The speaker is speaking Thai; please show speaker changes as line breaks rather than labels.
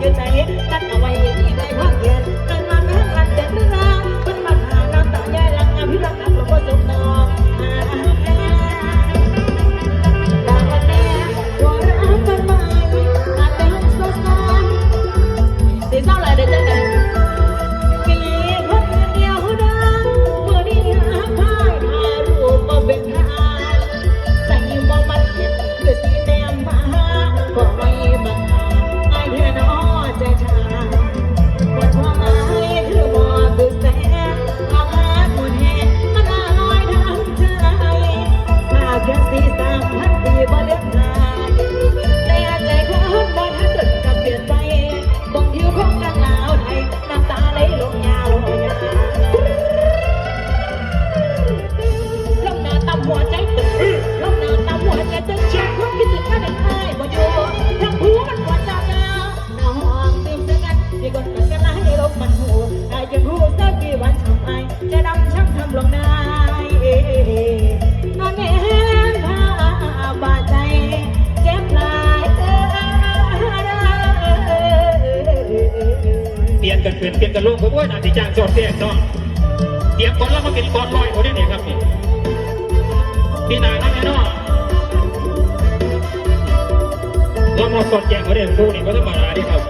感觉真美。 จคนบ่ทันเกิดกับเปลี่ยนใจบางทิวของกันหนาวไทยน้ำตาไหลงยาวหยาลมหนาวตาม กัน
ขึ้นเปลี่ยนกันลงผมว่าน่าจะจ้างจอดแจ้งเนาะเตรียมก่อนแล้วมาเป็นก่อนลอยคนนี้เนี่ยครับนี่พี่นายนั่นแน่นอนเรามาสอดแจ้งเขาเรียครูนี่ก็ธรรมดาดีครับ